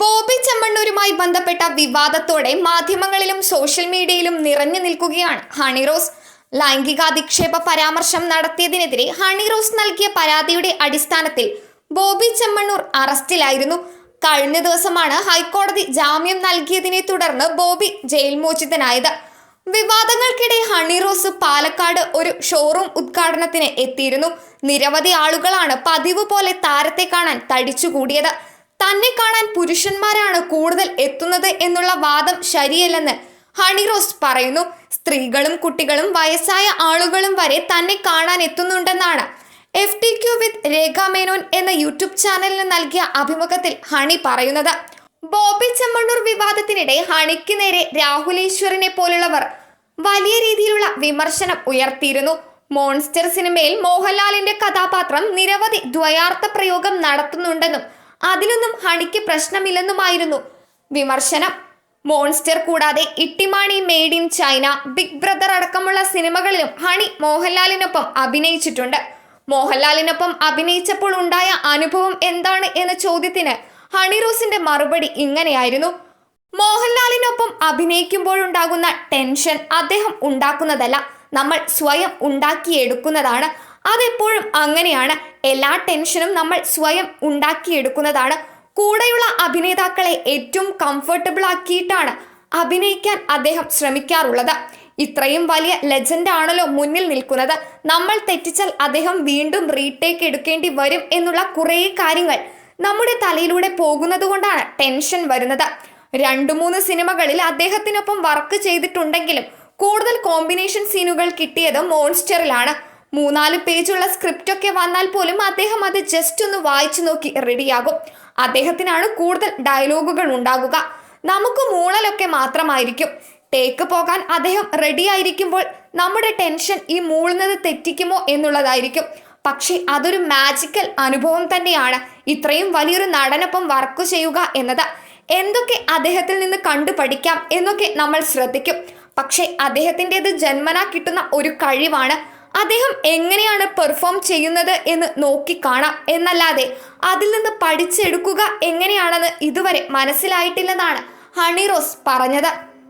ബോബി ചെമ്മണ്ണൂരുമായി ബന്ധപ്പെട്ട വിവാദത്തോടെ മാധ്യമങ്ങളിലും സോഷ്യൽ മീഡിയയിലും നിറഞ്ഞു നിൽക്കുകയാണ് ഹണി റോസ്. ലൈംഗികാധിക്ഷേപ പരാമർശം നടത്തിയതിനെതിരെ ഹണി റോസ് നൽകിയ പരാതിയുടെ അടിസ്ഥാനത്തിൽ ബോബി ചെമ്മണ്ണൂർ അറസ്റ്റിലായിരുന്നു. കഴിഞ്ഞ ദിവസമാണ് ഹൈക്കോടതി ജാമ്യം നൽകിയതിനെ തുടർന്ന് ബോബി ജയിൽ മോചിതനായത്. വിവാദങ്ങൾക്കിടെ ഹണി റോസ് പാലക്കാട് ഒരു ഷോറൂം ഉദ്ഘാടനത്തിന് എത്തിയിരുന്നു. നിരവധി ആളുകളാണ് പതിവ് പോലെ താരത്തെ കാണാൻ തടിച്ചുകൂടിയത്. തന്നെ കാണാൻ പുരുഷന്മാരാണ് കൂടുതൽ എത്തുന്നത് എന്നുള്ള വാദം ശരിയല്ലെന്ന് ഹണി റോസ് പറയുന്നു. സ്ത്രീകളും കുട്ടികളും വയസ്സായ ആളുകളും വരെ തന്നെ കാണാൻ എത്തുന്നുണ്ടെന്നാണ്. F T Q with Rekha Menon എന്ന യൂട്യൂബ് ചാനലിന് നൽകിയ അഭിമുഖത്തിൽ ഹണി പറയുന്നത്. ബോബി ചെമ്മണ്ണൂർ വിവാദത്തിനിടെ ഹണിക്ക് നേരെ രാഹുലേശ്വറിനെ പോലുള്ളവർ വലിയ രീതിയിലുള്ള വിമർശനം ഉയർത്തിയിരുന്നു. മോൺസ്റ്റർ സിനിമയിൽ മോഹൻലാലിന്റെ കഥാപാത്രം നിരവധി ദ്വയാർത്ഥ പ്രയോഗം നടത്തുന്നുണ്ടെന്നും അതിലൊന്നും ഹണിക്ക് പ്രശ്നമില്ലെന്നുമായിരുന്നു. വിമർശനം. മോൺസ്റ്റർ കൂടാതെ Ittymaani made in China Big Brother അടക്കമുള്ള സിനിമകളിലും ഹണി മോഹൻലാലിനൊപ്പം അഭിനയിച്ചിട്ടുണ്ട്. മോഹൻലാലിനൊപ്പം അഭിനയിച്ചപ്പോൾ ഉണ്ടായ അനുഭവം എന്താണ് എന്ന ചോദ്യത്തിന് ഹണി റോസിന്റെ മറുപടി ഇങ്ങനെയായിരുന്നു. മോഹൻലാലിനൊപ്പം അഭിനയിക്കുമ്പോഴുണ്ടാകുന്ന ടെൻഷൻ അദ്ദേഹം ഉണ്ടാക്കുന്നതല്ല. നമ്മൾ സ്വയം ഉണ്ടാക്കിയെടുക്കുന്നതാണ്. അതെപ്പോഴും അങ്ങനെയാണ്. എല്ലാ ടെൻഷനും നമ്മൾ സ്വയം ഉണ്ടാക്കിയെടുക്കുന്നതാണ്. കൂടെയുള്ള അഭിനേതാക്കളെ ഏറ്റവും കംഫർട്ടബിൾ ആക്കിയിട്ടാണ് അഭിനയിക്കാൻ അദ്ദേഹം ശ്രമിക്കാറുള്ളത്. ഇത്രയും വലിയ ലെജൻഡ് ആണല്ലോ മുന്നിൽ നിൽക്കുന്നത്. നമ്മൾ തെറ്റിച്ചാൽ അദ്ദേഹം വീണ്ടും റീടേക്ക് എടുക്കേണ്ടി വരും എന്നുള്ള കുറേ കാര്യങ്ങൾ നമ്മുടെ തലയിലൂടെ പോകുന്നത് കൊണ്ടാണ് ടെൻഷൻ വരുന്നത്. രണ്ടു മൂന്ന് സിനിമകളിൽ അദ്ദേഹത്തിനൊപ്പം വർക്ക് ചെയ്തിട്ടുണ്ടെങ്കിലും കൂടുതൽ കോമ്പിനേഷൻ സീനുകൾ കിട്ടിയത് മോൺസ്റ്ററിലാണ് മൂന്നാൽ പേജുള്ള സ്ക്രിപ്റ്റ് ഒക്കെ വന്നാൽ പോലും അദ്ദേഹം അത് ജസ്റ്റ് ഒന്ന് വായിച്ചു നോക്കി റെഡിയാകും അദ്ദേഹത്തിനാണ് കൂടുതൽ ഡയലോഗുകൾ ഉണ്ടാകുക. നമുക്ക് മൂളലൊക്കെ മാത്രമായിരിക്കും. ടേക്ക് പോകാൻ അദ്ദേഹം റെഡി ആയിരിക്കുമ്പോൾ നമ്മുടെ ടെൻഷൻ ഈ മൂളുന്നത് തെറ്റിക്കുമോ എന്നുള്ളതായിരിക്കും. പക്ഷേ അതൊരു മാജിക്കൽ അനുഭവം തന്നെയാണ്. ഇത്രയും വലിയൊരു നടനൊപ്പം വർക്ക് ചെയ്യുക എന്നത്. എന്തൊക്കെ അദ്ദേഹത്തിൽ നിന്ന് കണ്ടു പഠിക്കാം എന്നൊക്കെ നമ്മൾ ശ്രദ്ധിക്കും. പക്ഷേ അദ്ദേഹത്തിന്റെത് ജന്മന കിട്ടുന്ന ഒരു കഴിവാണ്. അദ്ദേഹം എങ്ങനെയാണ് പെർഫോം ചെയ്യുന്നത് എന്ന് നോക്കിക്കാണാം എന്നല്ലാതെ അതിൽ നിന്ന് പഠിച്ചെടുക്കുക എങ്ങനെയാണെന്ന് ഇതുവരെ മനസ്സിലായിട്ടില്ലെന്നാണ് ഹണിറോസ് പറഞ്ഞത്.